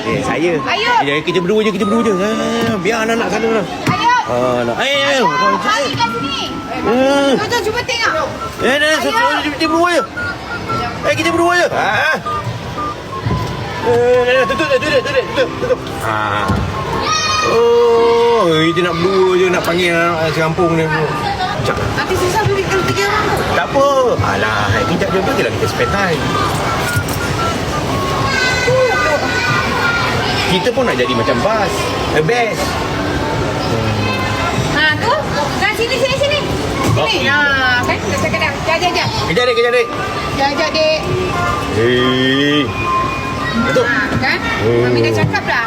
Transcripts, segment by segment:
Eh, saya. Ayo. Ya, kita berdua je, kita berdua je. Ha, biar anak-anak sana lah. Ayo. Ah, nak. Ayo, ayo. Mari kat sini. Hmm. Tuan tuan cuba tengok. Eh, dah, dah, Ayo. satu, kita berdua je. Eh, kita berdua je. Ha. Eh, dah, dah, tutup, tutup, tutup, tutup, tutup. Ha. Oh, kita nak berdua je, nak panggil anak sekampung ni. Cak, Nanti susah duduk kalau tiga orang tu. tak apa. Alah, kejap je pergi lah kita spend time. Kita pun nak jadi macam bas. A best. Ha tu. Kan sini sini sini. Sini. Ha kan dah cakap dah. Jap jap jap. Kejap dek, kejap dek. Dek. Hei. Betul. Ha kan? Oh. Mami dah cakap dah.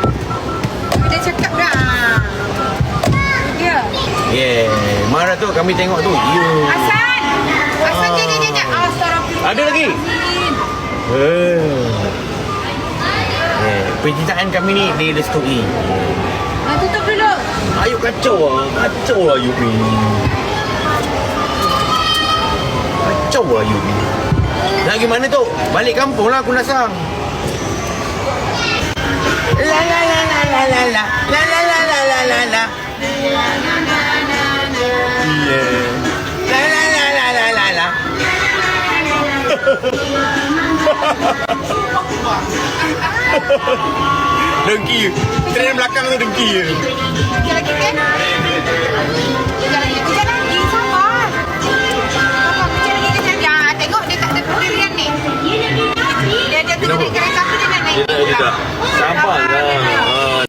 Mami dah cakap dah. Dia. Yeah. Marah tu kami tengok tu. Ya. Hasan. Hasan jap jap jap, jap. Astagfirullah. Ada lagi? Eh. Eh, pencintaan kami ni direstui. Ha tutup dulu. Ayuk kacau lah. Kacau lah Ayuk ni. Kacau lah ni. Nak pergi mana tu? Balik kampung lah aku nak sang. La la la la la la la la la la la la la la Yeah. La la la la la la la Dengki Train belakang tu dengki je Kenapa? Sabarlah. Sabarlah.